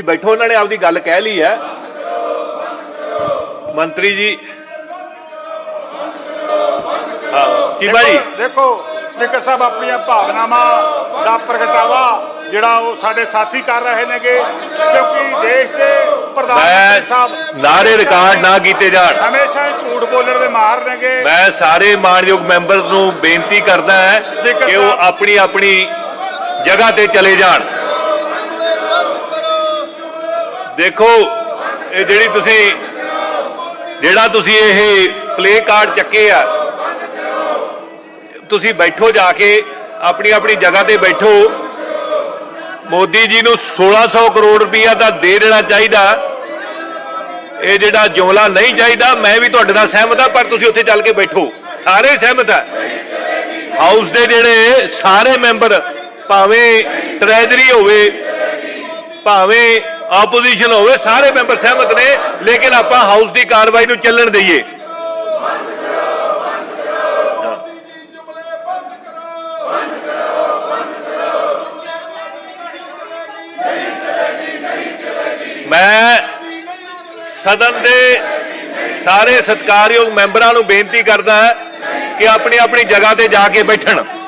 ਤੁਸੀਂ ਬੈਠੋ ਉਹਨਾਂ ਨੇ ਆਪਦੀ ਗੱਲ ਕਹਿ ਲਈ ਹੈ। ਮੰਤਰੀ ਜੀ। ਚੀਮਾ ਜੀ ਦੇਖੋ- ਸਪੀਕਰ ਸਾਹਿਬ ਆਪਣੀਆਂ ਭਾਵਨਾਵਾਂ ਦਾ ਪ੍ਰਗਟਾਵਾ ਜਿਹੜਾ ਉਹ ਸਾਡੇ ਸਾਥੀ ਕਰ ਰਹੇ ਨੇਗੇ ਕਿਉਂਕਿ ਦੇਸ਼ ਦੇ ਪ੍ਰਧਾਨ ਮੰਤਰੀ ਸਾਹਿਬ ਨਾਰੇ ਰਿਕਾਰਡ ਨਾ ਕੀਤੇ ਜਾਣ। ਹਮੇਸ਼ਾ ਹੀ ਝੂਠ ਬੋਲਣ ਦੇ ਮਾਹਰ ਨੇਗੇ। ਮੈਂ ਸਾਰੇ ਮਾਨਯੋਗ ਮੈਂਬਰ ਨੂੰ ਬੇਨਤੀ ਕਰਦਾ ਹੈ ਕਿ ਉਹ। ਆਪਣੀ ਆਪਣੀ ਜਗ੍ਹਾ ਤੇ ਚਲੇ ਜਾਣ। ਦੇਖੋ, ਇਹ ਜਿਹੜੀ ਤੁਸੀਂ, ਜਿਹੜਾ ਤੁਸੀਂ ਇਹ ਪਲੇ ਕਾਰਡ ਚੱਕੇ ਆ, ਤੁਸੀਂ ਬੈਠੋ ਜਾ ਕੇ, ਆਪਣੀ ਆਪਣੀ ਜਗ੍ਹਾ ਤੇ ਬੈਠੋ। ਮੋਦੀ ਜੀ ਨੂੰ 1600 ਕਰੋੜ ਰੁਪਈਆ ਤਾਂ ਦੇ ਦੇਣਾ ਚਾਹੀਦਾ। ਇਹ ਜਿਹੜਾ ਜੁਮਲਾ ਨਹੀਂ ਚਾਹੀਦਾ, ਮੈਂ ਵੀ ਤੁਹਾਡੇ ਨਾਲ ਸਹਿਮਤ ਹਾਂ ਪਰ ਤੁਸੀਂ ਉੱਥੇ ਚੱਲ ਕੇ ਬੈਠੋ। ਸਾਰੇ ਸਹਿਮਤ ਹੈ ਹਾਊਸ ਦੇ ਜਿਹੜੇ ਸਾਰੇ ਮੈਂਬਰ, ਭਾਵੇਂ ਟ੍ਰੈਜਰੀ ਹੋਵੇ, ਭਾਵੇਂ ਆਪੋਜੀਸ਼ਨ ਹੋਵੇ, ਸਾਰੇ ਮੈਂਬਰ ਸਹਿਮਤ ਨੇ, ਲੇਕਿਨ ਆਪਾਂ ਹਾਊਸ ਦੀ ਕਾਰਵਾਈ ਨੂੰ ਚੱਲਣ ਦਈਏ। ਮੈਂ ਸਦਨ ਦੇ ਸਾਰੇ ਸਤਿਕਾਰਯੋਗ ਮੈਂਬਰਾਂ ਨੂੰ ਬੇਨਤੀ ਕਰਦਾ ਕਿ ਆਪਣੀ ਆਪਣੀ ਜਗ੍ਹਾ ਤੇ ਜਾ ਕੇ ਬੈਠਣ।